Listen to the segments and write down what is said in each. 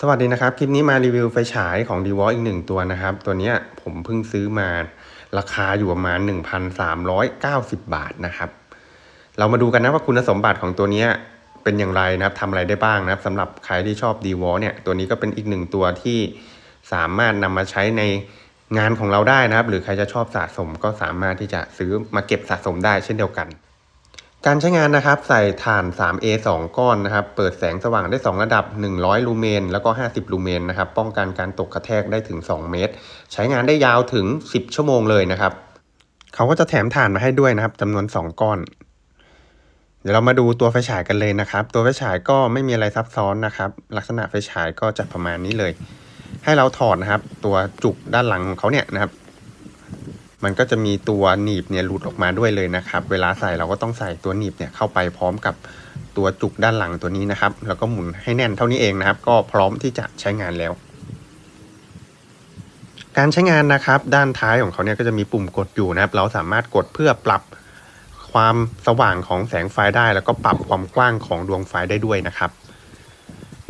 สวัสดีนะครับ คลิปนี้มารีวิวไฟฉายของ d w a l อีกหนึ่งตัวนะครับ ตัวนี้ผมเพิ่งซื้อมาราคาอยู่ประมาณ 1,390 บาทนะครับ เรามาดูกันนะว่าคุณสมบัติของตัวนี้เป็นอย่างไรนะครับทำอะไรได้บ้างนะครับสำหรับใครที่ชอบ d w a l เนี่ยตัวนี้ก็เป็นอีกหนึ่งตัวที่สามารถนำมาใช้ในงานของเราได้นะครับ หรือใครจะชอบสะสมก็สามารถที่จะซื้อมาเก็บสะสมได้เช่นเดียวกัน การใช้งานนะครับใส่ถ่าน 3A 2 ก้อนนะครับเปิดแสงสว่างได้ 2 ระดับ 100 ลูเมน แล้วก็ 50 ลูเมนนะครับป้องกันการตกกระแทกได้ถึง 2 เมตร ใช้งานได้ยาวถึง 10 ชั่วโมงเลยนะครับเขาก็จะแถมถ่านมาให้ด้วยนะครับจำนวน 2 ก้อน เดี๋ยวเรามาดูตัวไฟฉายกันเลยนะครับ ตัวไฟฉายก็ไม่มีอะไรซับซ้อนนะครับ ลักษณะไฟฉายก็จะประมาณนี้เลย ให้เราถอดนะครับ ตัวจุกด้านหลังของเขาเนี่ยนะครับ มันก็จะมีตัวหนีบเนี่ยหลุดออกมาด้วยเลยนะครับ เวลาใส่เราก็ต้องใส่ตัวหนีบเนี่ยเข้าไปพร้อมกับตัวจุกด้านหลังตัวนี้นะครับ แล้วก็หมุนให้แน่นเท่านี้เองนะครับ ก็พร้อมที่จะใช้งานแล้ว การใช้งานนะครับ ด้านท้ายของเขาเนี่ยก็จะมีปุ่มกดอยู่นะครับ เราสามารถกดเพื่อปรับความสว่างของแสงไฟได้ แล้วก็ปรับความกว้างของดวงไฟได้ด้วยนะครับ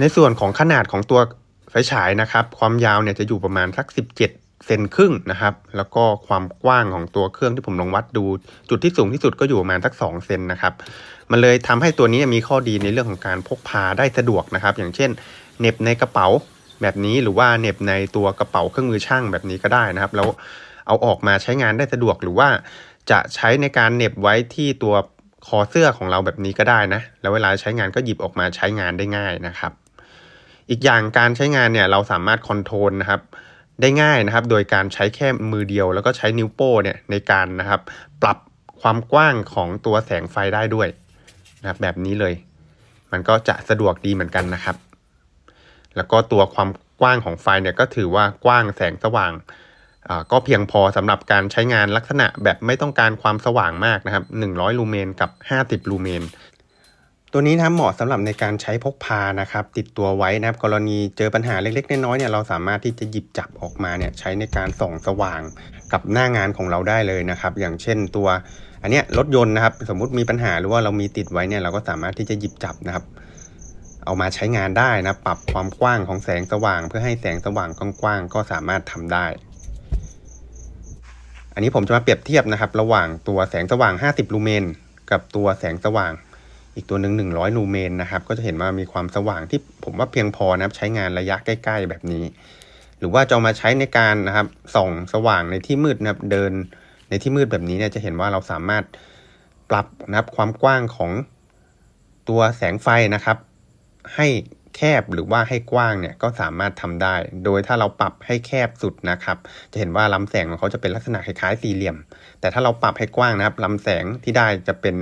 ในส่วนของขนาดของตัวไฟฉายนะครับ ความยาวเนี่ยจะอยู่ประมาณสัก 17 เซนครึ่งนะครับ แล้วก็ความกว้างของตัวเครื่องที่ผมลองวัดดู จุดที่สูงที่สุดก็อยู่ประมาณสัก2เซนนะครับ มันเลยทำให้ตัวนี้มีข้อดีในเรื่องของการพกพาได้สะดวกนะครับ อย่างเช่นเน็บในกระเป๋าแบบนี้หรือว่าเน็บในตัวกระเป๋าเครื่องมือช่างแบบนี้ก็ได้นะครับ แล้วเอาออกมาใช้งานได้สะดวกหรือว่าจะใช้ในการเน็บไว้ที่ตัวคอเสื้อของเราแบบนี้ก็ได้นะ แล้วเวลาใช้งานก็หยิบออกมาใช้งานได้ง่ายนะครับ อีกอย่างการใช้งานเนี่ยเราสามารถคอนโทรลนะครับ ได้ง่ายนะครับ โดยการใช้แค่มือเดียว แล้วก็ใช้นิ้วโป้เนี่ยในการนะครับ ปรับความกว้างของตัวแสงไฟได้ด้วยนะครับแบบนี้เลย มันก็จะสะดวกดีเหมือนกันนะครับ แล้วก็ตัวความกว้างของไฟเนี่ยก็ถือว่ากว้างแสงสว่างก็เพียงพอสำหรับการใช้งานลักษณะแบบไม่ต้องการความสว่างมากนะครับ 100 ลูเมนกับ 50 ลูเมน ตัวนี้นะเหมาะสำหรับในการใช้พกพานะครับ ติดตัวไว้นะครับ กรณีเจอปัญหาเล็กๆน้อยๆเนี่ยเราสามารถที่จะหยิบจับออกมาเนี่ยใช้ในการส่องสว่างกับหน้างานของเราได้เลยนะครับ อย่างเช่นตัว อันเนี้ยรถยนต์นะครับ สมมุติมีปัญหาหรือว่าเรามีติดไว้เนี่ยเราก็สามารถที่จะหยิบจับนะครับ เอามาใช้งานได้นะปรับความกว้างของแสงสว่าง เพื่อให้แสงสว่างกว้างๆก็สามารถทำได้อันนี้ผมจะมาเปรียบเทียบนะครับ ระหว่างตัวแสงสว่าง 50 ลูเมน กับตัวแสงสว่าง อีกตัวหนึ่ง100ลูเมนนะครับ ก็จะเห็นว่ามีความสว่างที่ผมว่าเพียงพอนะครับ ใช้งานระยะใกล้ๆแบบนี้ หรือว่าจะมาใช้ในการนะครับส่องสว่างในที่มืดนะครับ เดินในที่มืดแบบนี้เนี่ยจะเห็นว่าเราสามารถปรับนะครับความกว้างของตัวแสงไฟนะครับ ให้แคบหรือว่าให้กว้างเนี่ยก็สามารถทำได้ โดยถ้าเราปรับให้แคบสุดนะครับ จะเห็นว่าลำแสงของเขาจะเป็นลักษณะคล้ายๆสี่เหลี่ยม แต่ถ้าเราปรับให้กว้างนะครับลำแสงที่ได้จะเป็น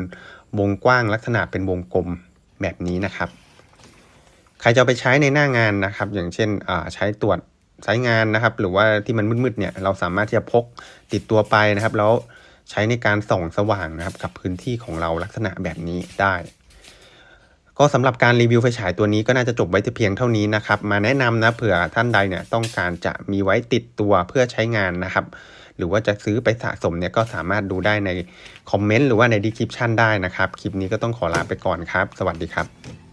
วงกว้างลักษณะเป็นวงกลมแบบนี้นะครับ ใครจะไปใช้ในหน้างานนะครับ อย่างเช่นใช้ตรวจใช้งานนะครับ หรือว่าที่มันมืดๆเนี่ยเราสามารถที่จะพกติดตัวไปนะครับ แล้วใช้ในการส่องสว่างนะครับ กับพื้นที่ของเราลักษณะแบบนี้ได้ ก็สำหรับการรีวิวไฟฉายตัวนี้ก็น่าจะจบไว้เพียงเท่านี้นะครับ มาแนะนำนะเผื่อท่านใดเนี่ยต้องการจะมีไว้ติดตัวเพื่อใช้งานนะครับ หรือว่าจะซื้อไปสะสมเนี่ยก็สามารถดูได้ในคอมเมนต์หรือว่าในดีคริปชันได้นะครับ คลิปนี้ก็ต้องขอลาไปก่อนครับ สวัสดีครับ